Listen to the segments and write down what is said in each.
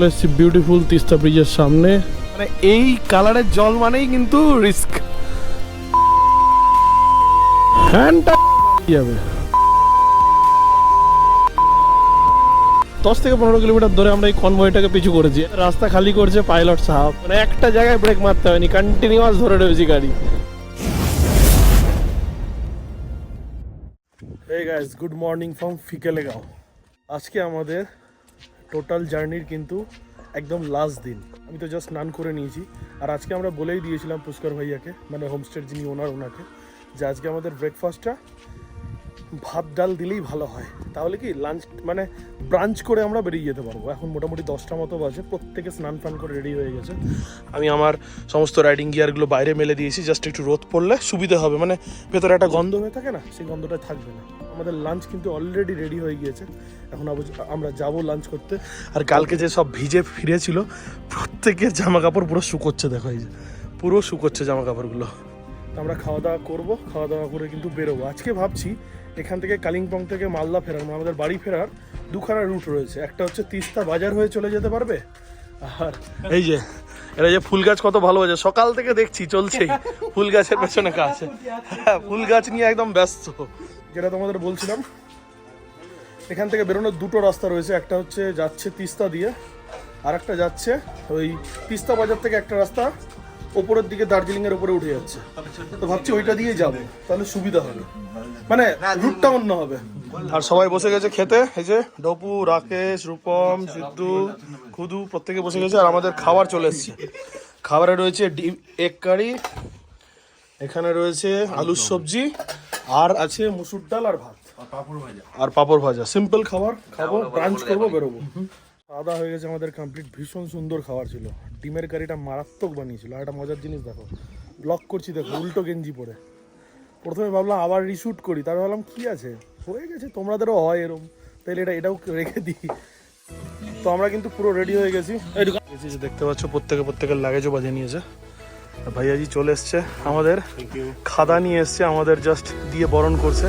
চলে এসেছি বিউটিফুল তিস্তা ব্রিজের সামনে। মানে এই কালারের জল মানেই কিন্তু রিস্ক ফ্যানটা যাবে দশ থেকে পনেরো কিলোমিটার ধরে আমরা এই কনভয়টাকে পিছু করেছি। রাস্তা খালি করছে পাইলট সাহাব। মানে একটা জায়গায় ব্রেক মারতে হয়নি কন্টিনিউয়াস ধরে রয়েছি গাড়ি। Hey guys good morning from Fikelegaon আজকে আমাদের টোটাল জার্নির কিন্তু একদম লাস্ট দিন। আমি তো জাস্ট স্নান করে নিয়েছি। আর আজকে আমরা বলেই দিয়েছিলাম পুষ্কর ভাইয়াকে মানে হোমস্টের যিনি ওনার, ওনাকে, যে আজকে আমাদের ব্রেকফাস্টটা ভাত ডাল দিলেই ভালো হয়। তাহলে কি লাঞ্চ মানে ব্রাঞ্চ করে আমরা বেরিয়ে যেতে পারব। এখন মোটামুটি দশটা মতো বাজে, প্রত্যেকে স্নান ফান করে রেডি হয়ে গেছে। আমি আমার সমস্ত রাইডিং গিয়ারগুলো বাইরে মেলে দিয়েছি জাস্ট একটু রোদ পড়লে সুবিধা হবে। মানে ভেতরে একটা গন্ধ হয়ে থাকে না, সেই গন্ধটা থাকবে না। আমাদের লাঞ্চ কিন্তু অলরেডি রেডি হয়ে গিয়েছে। এখন আমরা যাব লাঞ্চ করতে। আর কালকে যে সব ভিজে ফিরেছিল প্রত্যেকের জামা কাপড় পুরো শুকোচ্ছে, দেখো এই যে। পুরো শুকোচ্ছে জামা কাপড়গুলো আমরা খাওয়া দাওয়া করব, খাওয়া দাওয়া করে কিন্তু বেরোবো। আজকে ভাবছি এখান থেকে কালিম্পং থেকে মালদা ফেরার মানে আমাদের বাড়ি ফেরার দুখানা রুট রয়েছে। একটা হচ্ছে তিস্তা বাজার হয়ে চলে যেতে পারবে, আর এই যে, এরা যে ফুল গাছ কত ভালোবাসে সকাল থেকে দেখছি চলছেই। ফুল গাছের পেছনে কাজ। হ্যাঁ ফুল গাছ নিয়ে একদম ব্যস্ত। যেটা তোমাদের বলছিলাম, এখান থেকে বেরোনোর দুটো রাস্তা রয়েছে। একটা হচ্ছে যাচ্ছে তিস্তা দিয়ে আর একটা যাচ্ছে ওই তিস্তা বাজার থেকে একটা রাস্তা ওপরের দিকে দার্জিলিং এর উপরে উঠে যাচ্ছে। তো ভাবছি ওইটা দিয়ে যাব তাহলে সুবিধা হবে। মানে রুটটা অন্য হবে। আর সবাই বসে গেছে খেতে এই যে ডপু রাকেশ রূপম সিদ্ধু খুদু প্রত্যেকে বসে গেছে আর আমাদের খাবার চলে এসছে। খাবারে রয়েছে ডিম এগ কারি এখানে রয়েছে আলুর সবজি আর আছে মুসুর ডাল আর ভাত। আর পাপড় ভাজা। আর পাপড় ভাজা। সিম্পল খাবার খাব ব্রাঞ্চ করব বেরোবো। দাওয়া হয়ে গেছে আমাদের কমপ্লিট ভীষণ সুন্দর খাবার ছিল। ডিমের কারিটা মারাত্মক বানিয়েছিল। আর একটা মজার জিনিস দেখো ব্লক করছি দেখো উল্টো গেঞ্জি পরে। প্রথমে ভাবলাম আবার রিশুট করি তারপর ভাবলাম কি আছে? হয়ে গেছে তোমাদেরও হয় এরম। তাহলে এটা এটাও রেখে দিই। তো আমরা কিন্তু পুরো রেডি হয়ে গেছি। গেছি যে দেখতে পাচ্ছ প্রত্যেকে প্রত্যেকের লাগেজও বাজিয়ে নিয়েছে। আর ভাইয়াজি চলে এসছে আমাদের। খাদা নিয়ে এসছে আমাদের জাস্ট দিয়ে বরণ করছে।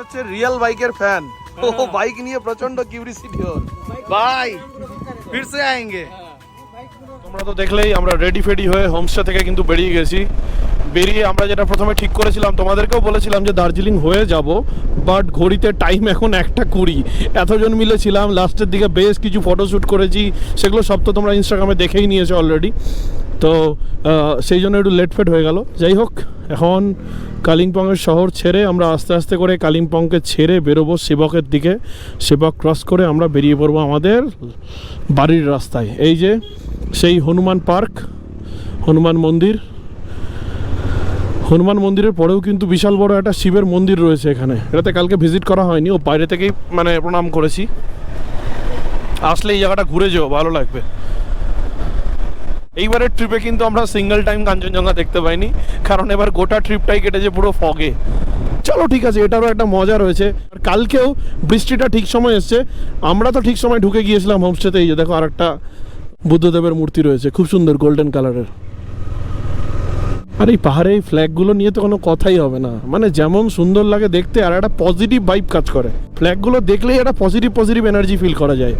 হচ্ছে রিয়েল বাইকের ফ্যান। ও বাইক নিয়ে প্রচণ্ড কিউরিসিটি ওর। ভাই ফির সে আয়েঙ্গে। তোমরা তো দেখলেই আমরা রেডি ফেডি হয়ে হোমস্টে থেকে কিন্তু বেরিয়ে গেছি। বেরিয়ে আমরা যেটা প্রথমে ঠিক করেছিলাম তোমাদেরকেও বলেছিলাম যে দার্জিলিং হয়ে যাব বাট ঘড়িতে টাইম এখন একটা কুড়ি। এতজন মিলে ছিলাম লাস্টের দিকে বেশ কিছু ফটোশ্যুট করেছি সেগুলো সব তো তোমরা ইনস্টাগ্রামে দেখেই নিয়েছো অলরেডি তো সেই জন্য একটু লেট ফেট হয়ে গেল। যাই হোক, এখন কালিম্পংয়ের শহর ছেড়ে আমরা আস্তে আস্তে করে কালিম্পংকে ছেড়ে বেরোবো সেবকের দিকে। সেবক ক্রস করে আমরা বেরিয়ে পড়ব আমাদের বাড়ির রাস্তায়। এই যে, সেই হনুমান পার্ক, হনুমান মন্দির। হনুমান মন্দিরের পরেও কিন্তু বিশাল বড় একটা শিবের মন্দির রয়েছে এখানে। এটাতে কালকে ভিজিট করা হয়নি, ও বাইরে থেকেই মানে প্রণাম করেছি। আসলে এই জায়গাটা ঘুরে যেও, ভালো লাগবে। এইবারের ট্রিপে কিন্তু আমরা সিঙ্গেল টাইম কাঞ্চনজঙ্ঘা দেখতে পাইনি, কারণ এবার গোটা ট্রিপটাই কেটেছে পুরো ফগে চলো ঠিক আছে, এটারও একটা মজা রয়েছে। আর কালকেও বৃষ্টিটা ঠিক সময় এসছে। আমরা তো ঠিক সময় ঢুকে গিয়েছিলাম হোমস্টেতে এই যে দেখো আর একটা বুদ্ধদেবের মূর্তি রয়েছে, খুব সুন্দর গোল্ডেন কালারের আর এই পাহাড়ে এই ফ্ল্যাগগুলো নিয়ে তো কোনো কথাই হবে না। মানে যেমন সুন্দর লাগে দেখতে, আর একটা পজিটিভ ভাইব কাজ করে। ফ্ল্যাগগুলো দেখলেই একটা পজিটিভ পজিটিভ এনার্জি ফিল করা যায়।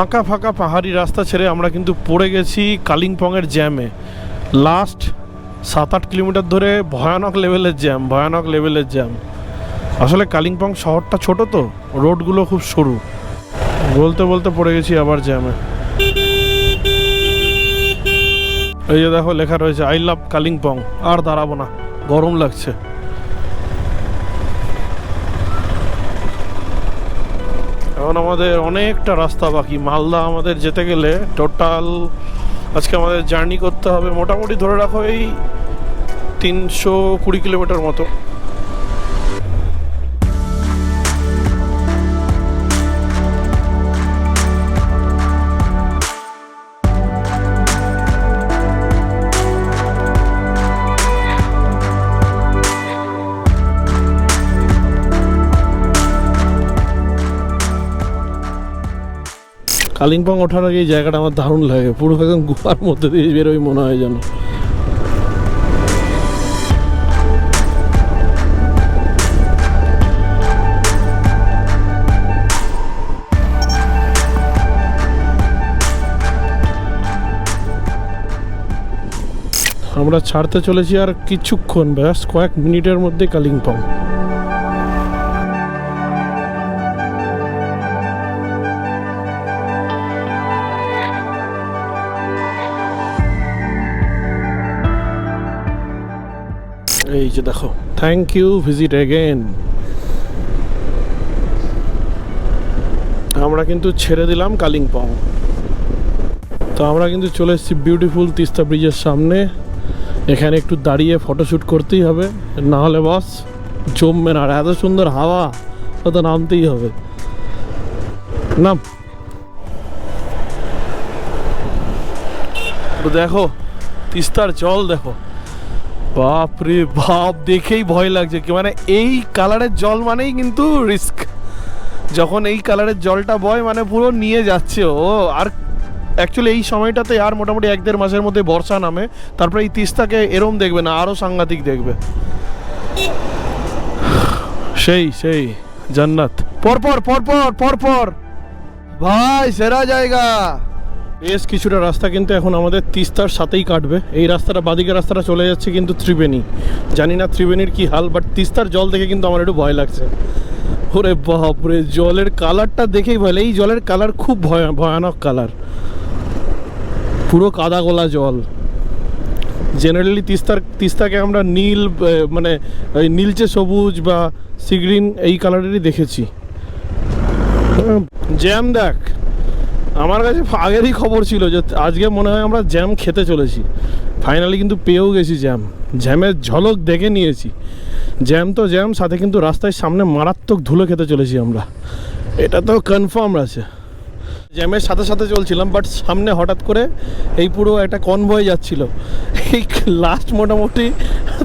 ফাঁকা ফাঁকা পাহাড়ি রাস্তা ছেড়ে আমরা কিন্তু পড়ে গেছি কালিম্পংয়ের জ্যামে। লাস্ট সাত আট কিলোমিটার ধরে ভয়ানক লেভেলের জ্যাম, ভয়ানক লেভেলের জ্যাম। আসলে কালিম্পং শহরটা ছোট তো, রোডগুলো খুব সরু। বলতে বলতে পড়ে গেছি আবার জ্যামে। এই যে দেখো, লেখা রয়েছে আই লাভ কালিম্পং, আর দাঁড়াবো না, গরম লাগছে। এখন আমাদের অনেকটা রাস্তা বাকি। মালদা আমাদের যেতে গেলে টোটাল আজকে আমাদের জার্নি করতে হবে। মোটামুটি ধরে রাখো এই তিনশো কুড়ি কিলোমিটার মতো। কালিম্পং ওঠার আগে এই জায়গাটা আমার দারুণ লাগে। পুরো একদম গুহার মধ্যে দিয়ে বেরোই মনে হয় যেন। আমরা ছাড়তে চলেছি আর কিছুক্ষণ, ব্যাস কয়েক মিনিটের মধ্যে কালিম্পং। এই যে দেখো থ্যাংক ইউ ভিজিট এগেন আমরা কিন্তু ছেড়ে দিলাম কালিম্পং। তো আমরা কিন্তু চলে এসেছি বিউটিফুল তিস্তা ব্রিজের সামনে। এখানে একটু দাঁড়িয়ে ফটোশ্যুট করতেই হবে। না হলে বস জমবে না। আর এত সুন্দর হাওয়া তো নামতেই হবে। নাম। দেখো, তিস্তার জল দেখো। বাপ রে বাপ, দেখেই ভয় লাগছে। কি মানে এই কালারের জল মানেই কিন্তু রিস্ক যখন এই কালারের জলটা বয় মানে পুরো নিয়ে যাচ্ছে ও। আর অ্যাকচুয়ালি এই সময়টাতে আর মোটামুটি এক দেড় মাসের মধ্যে বর্ষা নামে। তারপরে এই তিস্তাকে এরম দেখবে না আরও সাংঘাতিক দেখবে। সেই সেই, জান্নাত। পরপর পরপর পরপর। ভাই, সেরা জায়গা। বেশ কিছুটা রাস্তা কিন্তু এখন আমাদের তিস্তার সাথেই কাটবে। এই রাস্তাটা বাদিকে রাস্তাটা চলে যাচ্ছে কিন্তু ত্রিবেণী। জানি না ত্রিবেণীর কি হাল বাট তিস্তার জল দেখে কিন্তু আমার একটু ভয় লাগছে। ওরে বাপরে, জলের কালারটা দেখেই ভয় এই জলের কালার খুব ভয়া, ভয়ানক কালার। পুরো কাদা গোলা জল। জেনারেলি তিস্তার, তিস্তাকে আমরা নীল মানে নীলচে সবুজ বা সিগ্রিন এই কালারেরই দেখেছি। জ্যাম দেখ। আমার কাছে আগেরই খবর ছিল যে আজকে মনে হয় আমরা জ্যাম খেতে চলেছি। ফাইনালি কিন্তু পেয়েও গেছি জ্যাম। জ্যামের ঝলক দেখে নিয়েছি। জ্যাম তো জ্যাম, সাথে কিন্তু রাস্তায় সামনে মারাত্মক ধুলো খেতে চলেছি আমরা। এটা তো কনফার্ম আছে। জ্যামের সাথে সাথে চলছিলাম বাট সামনে হঠাৎ করে এই পুরো একটা কনভয় যাচ্ছিল। এই লাস্ট মোটামুটি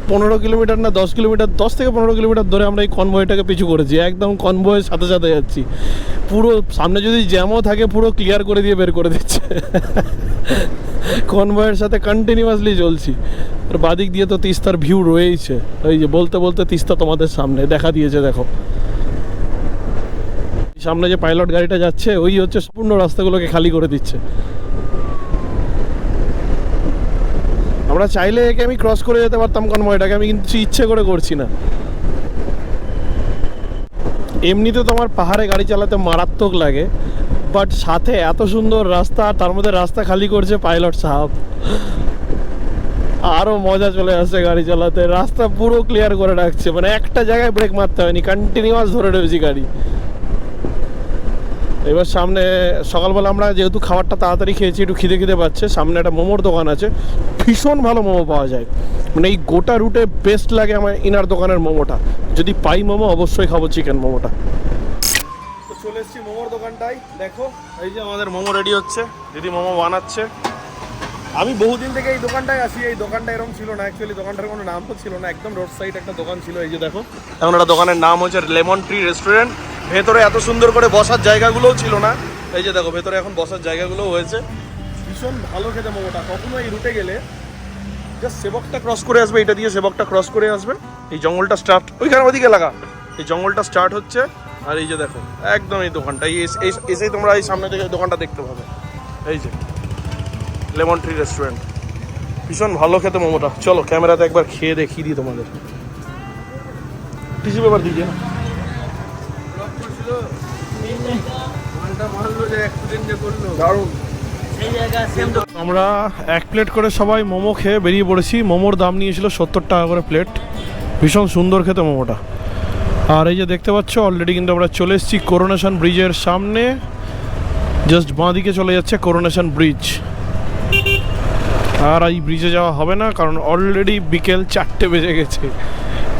পনেরো কিলোমিটার না দশ কিলোমিটার, দশ থেকে পনেরো কিলোমিটার ধরে আমরা এই কনভয়টাকে পিছু করেছি। একদম কনভয়ের সাথে সাথে যাচ্ছি। পুরো সামনে যদি জ্যামও থাকে, পুরো ক্লিয়ার করে দিয়ে বের করে দিচ্ছে। কনভয়ের সাথে কন্টিনিউয়াসলি চলছি। আর বাদিক দিয়ে তো তিস্তার ভিউ রয়েইছে। ওই যে বলতে বলতে তিস্তা তোমাদের সামনে, দেখা দিয়েছে, দেখো। সামনে যে পাইলট গাড়িটা যাচ্ছে, ওই হচ্ছে সম্পূর্ণ রাস্তাগুলোকে খালি করে দিচ্ছে। আমরা চাইলে একে আমি ক্রস করে যেতে পারতাম কনভয়টাকে আমি কিন্তু ইচ্ছে করে করছি না। এমনিতে তো আমার পাহাড়ে গাড়ি চালাতে মারাত্মক লাগে বাট সাথে এত সুন্দর রাস্তা, তার মধ্যে রাস্তা খালি করছে পাইলট সাহাব। আরও মজা চলে আসছে গাড়ি চালাতে, রাস্তা পুরো ক্লিয়ার করে রাখছে মানে একটা জায়গায় ব্রেক মারতে হয়নি কন্টিনিউয়াস ধরে রয়েছি গাড়ি। এবার সামনে সকালবেলা আমরা যেহেতু খাবারটা তাড়াতাড়ি খেয়েছি একটু খিদে খিদে পাচ্ছে সামনে একটা মোমোর দোকান আছে। ভীষণ ভালো মোমো পাওয়া যায়। মানে এই গোটা রুটে বেস্ট লাগে আমার ইনার দোকানের মোমোটা। যদি পাই মোমো অবশ্যই খাব চিকেন মোমোটা। তো চলে এসেছি মোমোর দোকানটাই দেখো এই যে আমাদের মোমো রেডি হচ্ছে। দিদি মোমো বানাচ্ছে। আমি বহুদিন থেকে এই দোকানটায় আসি এই দোকানটা এরকম ছিল না অ্যাকচুয়ালি দোকানটার কোনো নাম তো ছিল না। একদম রোড সাইড একটা দোকান ছিল। এই যে দেখো। এখন একটা দোকানের নাম হচ্ছে লেমন ট্রি রেস্টুরেন্ট। ভেতরে এত সুন্দর করে বসার জায়গাগুলোও ছিল না। এই যে দেখো, ভেতরে এখন বসার জায়গাগুলোও হয়েছে। ভীষণ ভালো খেতে মোমোটা। কখনো এই রুটে গেলে জাস্ট সেবকটা ক্রস করে আসবে, এটা দিয়ে সেবকটা ক্রস করে আসবে। এই জঙ্গলটা স্টার্ট ওইখানে ওদিকে লাগা। এই জঙ্গলটা স্টার্ট হচ্ছে, আর এই যে দেখো, একদম এই দোকানটা। এই- এসেই তোমরা এই সামনে থেকে দোকানটা দেখতে পাবে। এই যে, লেমন ট্রি রেস্টুরেন্ট ভীষণ ভালো খেতে মোমোটা। চলো, ক্যামেরাতে একবার খেয়ে দেখিয়ে দিই তোমাদের। টিসু পেপার দিয়ে না দারুণ। আমরা এক প্লেট করে সবাই মোমো খেয়ে বেরিয়ে পড়েছি। মোমোর দাম নিয়েছিল সত্তর টাকা করে প্লেট ভীষণ সুন্দর খেতে মোমোটা। আর এই যে দেখতে পাচ্ছ অলরেডি কিন্তু আমরা চলে এসেছি করোনেশন ব্রিজের সামনে। জাস্ট বাঁ দিকে চলে যাচ্ছে করোনেশন ব্রিজ আর এই ব্রিজে যাওয়া হবে না কারণ অলরেডি বিকেল চারটে বেজে গেছে।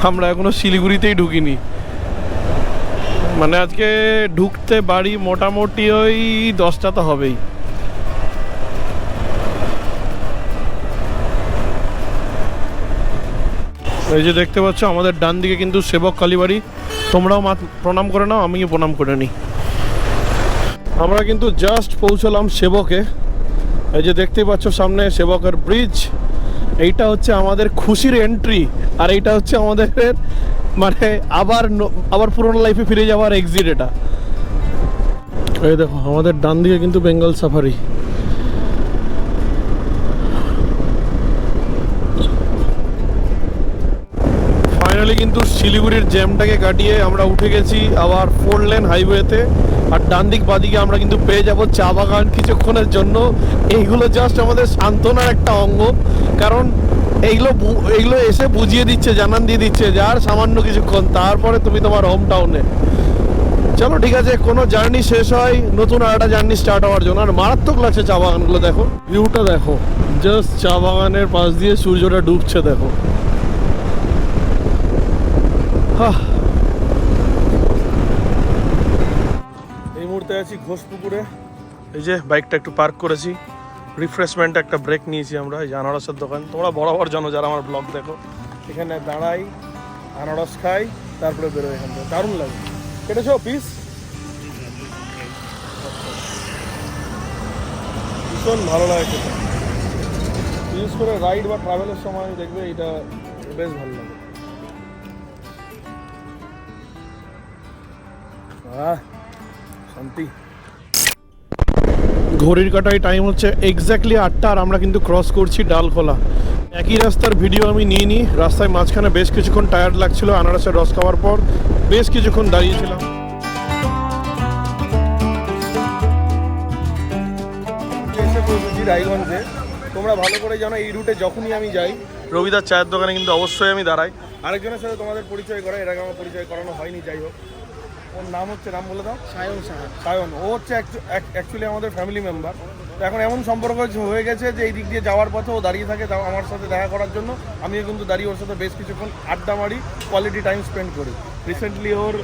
আমরা এখনও শিলিগুড়িতেই ঢুকিনি। মানে আজকে ঢুকতে বাড়ি মোটামুটি ওই দশটা তো হবেই। এই যে দেখতে পাচ্ছ, আমাদের ডান দিকে কিন্তু সেবক কালীবাড়ি। তোমরাও প্রণাম করে নাও, আমিও প্রণাম করে নিই। আমরা কিন্তু জাস্ট পৌঁছলাম সেবকে। এই যে দেখতেই পাচ্ছ, সামনে সেবকের ব্রিজ এইটা হচ্ছে আমাদের খুশির এন্ট্রি আর এইটা হচ্ছে আমাদের মানে আবার আবার পুরোনো লাইফে ফিরে যাওয়ার এক্সিট এটা। এই দেখো আমাদের ডান দিকে কিন্তু বেঙ্গল সাফারি ফাইনালি কিন্তু শিলিগুড়ির জ্যামটাকে কাটিয়ে আমরা উঠে গেছি আবার ফোর লেন হাইওয়েতে আর ডান দিক বাদিকে আমরা কিন্তু পেয়ে যাব চা বাগান কিছুক্ষণের জন্য। এইগুলো জাস্ট আমাদের সান্ত্বনার একটা অঙ্গ। কারণ এইগুলো এইগুলো এসে বুঝিয়ে দিচ্ছে, জানান দিয়ে দিচ্ছে যার সামান্য কিছুক্ষণ, তারপরে তুমি তোমার হোম টাউনে চলো ঠিক আছে, কোনো জার্নি শেষ হয়, নতুন আর একটা জার্নি স্টার্ট হওয়ার জন্য। আর মারাত্মক লাগছে চা বাগানগুলো, দেখো। ভিউটা দেখো জাস্ট চা বাগানের পাশ দিয়ে সূর্যটা ডুবছে, দেখো। এই মুহূর্তে আছি ঘোষপুকুরে। এই যে বাইকটা একটু পার্ক করেছি। রিফ্রেশমেন্ট একটা ব্রেক নিয়েছি আমরা, এই আনারসের দোকান। তোমরা বরাবর জানো যারা আমার ব্লগ দেখো। এখানে দাঁড়াই, আনারস খাই, তারপরে বেরোয় এখান থেকে। দারুণ লাগে। কেটেছো পিস ভীষণ ভালো লাগে বিশেষ করে রাইড বা ট্রাভেলের সময় দেখবে এটা বেশ ভালো লাগে। শান্তি। ঘড়ির কাটায় টাইম হচ্ছে এক্স্যাক্টলি আটটা আর আমরা কিন্তু ক্রস করছি ডালখোলা। একই রাস্তার ভিডিও আমি নিয়ে নিই। রাস্তায় মাঝখানে বেশ কিছুক্ষণ টায়ার্ড লাগছিল, আনারসের রস খাওয়ার পর বেশ কিছুক্ষণ দাঁড়িয়েছিলাম। রায়গঞ্জে, তোমরা ভালো করে জানো এই রুটে যখনই আমি যাই রবিদার চায়ের দোকানে কিন্তু অবশ্যই আমি দাঁড়াই। আরেকজনের সাথে তোমাদের পরিচয় করা এর আগে আমার পরিচয় করানো হয়নি, যাই হোক। ওর নাম হচ্ছে নাম বলে দাও। সায়ন সাহা। সায়ন। ও হচ্ছে অ্যাকচুয়ালি আমাদের ফ্যামিলি মেম্বার তো এখন এমন সম্পর্ক হয়ে গেছে যে এই দিক দিয়ে যাওয়ার পথে ও দাঁড়িয়ে থাকে তাও আমার সাথে দেখা করার জন্য। আমিও কিন্তু দাঁড়িয়ে ওর সাথে বেশ কিছুক্ষণ আড্ডা মারি কোয়ালিটি টাইম স্পেন্ড করি। রিসেন্টলি ওর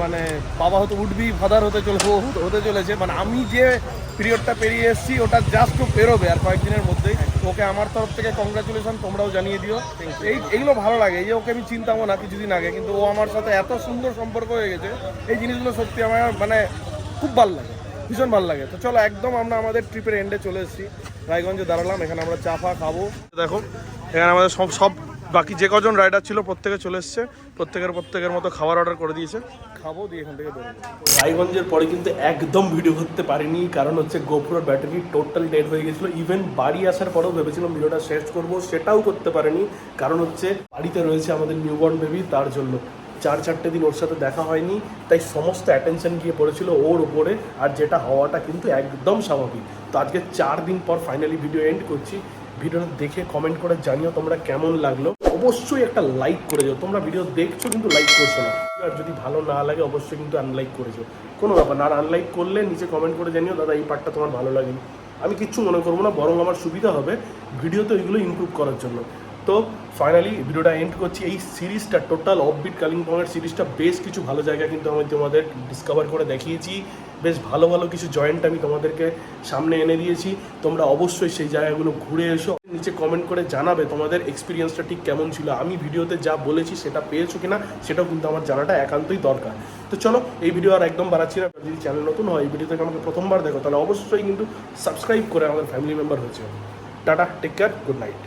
মানে বাবা হয়তো উঠবি ফাদার হতে চলে হতে চলেছে মানে আমি যে পিরিয়ডটা পেরিয়ে এসেছি ওটা জাস্ট ও পেরোবে আর কয়েকদিনের মধ্যেই। ওকে আমার তরফ থেকে কংগ্রাচুলেশন তোমরাও জানিয়ে দিও। এই এইগুলো ভালো লাগে এই যে ওকে আমি চিনতামও না কিছুদিন আগে কিন্তু ও আমার সাথে এত সুন্দর সম্পর্ক হয়ে গেছে এই জিনিসগুলো সত্যি আমার মানে খুব ভালো লাগে ভীষণ ভালো লাগে। তো চলো একদম আমরা আমাদের ট্রিপের এন্ডে চলে এসেছি। রায়গঞ্জে দাঁড়ালাম এখানে আমরা চা ফা খাব। দেখো এখানে আমাদের সব সব বাকি যে কজন রাইডার ছিল প্রত্যেকে চলে এসছে প্রত্যেকের প্রত্যেকের মতো খাবার অর্ডার করে দিয়েছে। খাব দিয়ে এখান থেকে রায়গঞ্জের পরে কিন্তু একদম ভিডিও করতে পারিনি কারণ হচ্ছে গোপুরের ব্যাটারি টোটাল ডেড হয়ে গেছিল। ইভেন বাড়ি আসার পরেও ভেবেছিলাম ভিডিওটা শেষ করব সেটাও করতে পারিনি। কারণ হচ্ছে বাড়িতে রয়েছে আমাদের নিউবর্ন বেবি তার জন্য চার চারটে দিন ওর সাথে দেখা হয়নি। তাই সমস্ত অ্যাটেনশন গিয়ে পড়েছিল ওর উপরে আর যেটা হওয়াটা কিন্তু একদম স্বাভাবিক। তো আজকে চার দিন পর ফাইনালি ভিডিও এন্ড করছি। ভিডিওটা দেখে কমেন্ট করে জানিও তোমরা কেমন লাগল। অবশ্যই একটা লাইক করে যাও। তোমরা ভিডিও দেখছ কিন্তু লাইক করছ না। আর যদি ভালো না লাগে, অবশ্যই কিন্তু আনলাইক করেছ কোনো ব্যাপার না। আর আনলাইক করলে নিচে কমেন্ট করে জানিও, দাদা, এই পার্টটা তোমার ভালো লাগেনি। আমি কিচ্ছু মনে করব না, বরং আমার সুবিধা হবে ভিডিওতে ওইগুলো ইমপ্রুভ করার জন্য। তো ফাইনালি ভিডিওটা এন্ড করছি। এই সিরিজটা টোটাল অফবিট কালিম্পংয়ের সিরিজটা বেশ কিছু ভালো জায়গা কিন্তু আমি তোমাদের ডিসকভার করে দেখিয়েছি। বেশ ভালো ভালো কিছু জয়েন্ট আমি তোমাদেরকে সামনে এনে দিয়েছি। তোমরা অবশ্যই সেই জায়গাগুলো ঘুরে এসো। নিচে কমেন্ট করে জানাবে তোমাদের এক্সপিরিয়েন্সটা ঠিক কেমন ছিল। আমি ভিডিওতে যা বলেছি সেটা পেয়েছ কিনা, সেটাও কিন্তু আমার জানাটা একান্তই দরকার। তো চলো, এই ভিডিও আর একদম বাড়াচ্ছি না। যদি চ্যানেল নতুন হয়, এই ভিডিও থেকে আমাকে প্রথমবার দেখো, তাহলে অবশ্যই কিন্তু সাবস্ক্রাইব করে আমাদের ফ্যামিলি মেম্বার হয়েছে tata take care good night